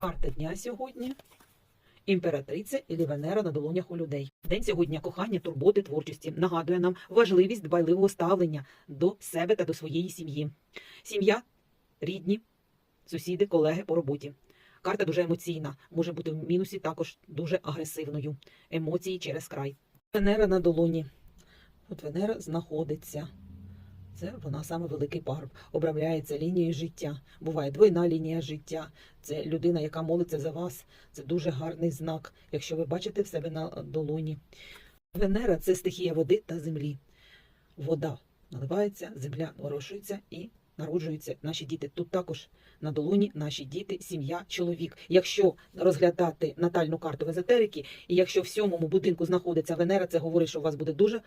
Карта дня сьогодні. Імператриця і Венера на долонях у людей. День сьогодні кохання, турботи, творчості нагадує нам важливість дбайливого ставлення до себе та до своєї сім'ї. Сім'я, рідні, сусіди, колеги по роботі. Карта дуже емоційна, може бути в мінусі також дуже агресивною. Емоції через край. Венера на долоні. От Венера знаходиться. Це вона саме великий паруб. Обрамляється лінією життя. Буває двойна лінія життя. Це людина, яка молиться за вас. Це дуже гарний знак, якщо ви бачите в себе на долоні. Венера це стихія води та землі. Вода наливається, земля ворошується і народжуються наші діти. Тут також на долоні наші діти, сім'я, чоловік. Якщо розглядати натальну карту в езотерики, і якщо в сьомому будинку знаходиться Венера, це говорить, що у вас буде дуже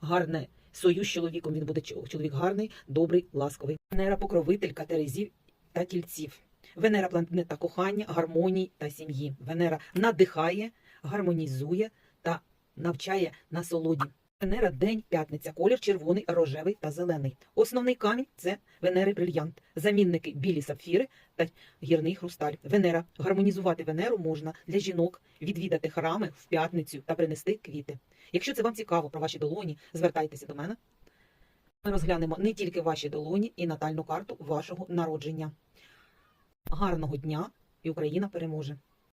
гарне союз з чоловіком. Він буде чо- чоловік гарний, добрий, ласковий. Венера покровителька Терезів та тільців. Венера планета кохання, гармонії та сім'ї. Венера надихає, гармонізує та навчає насолоді. Венера день п'ятниця, колір червоний, рожевий та зелений. Основний камінь це Венери брильянт. Замінники білі сапфіри та гірний хрусталь. Венера. Гармонізувати Венеру можна для жінок, відвідати храми в п'ятницю та принести квіти. Якщо це вам цікаво про ваші долоні, звертайтеся до мене. Ми розглянемо не тільки ваші долоні і натальну карту вашого народження. Гарного дня і Україна переможе!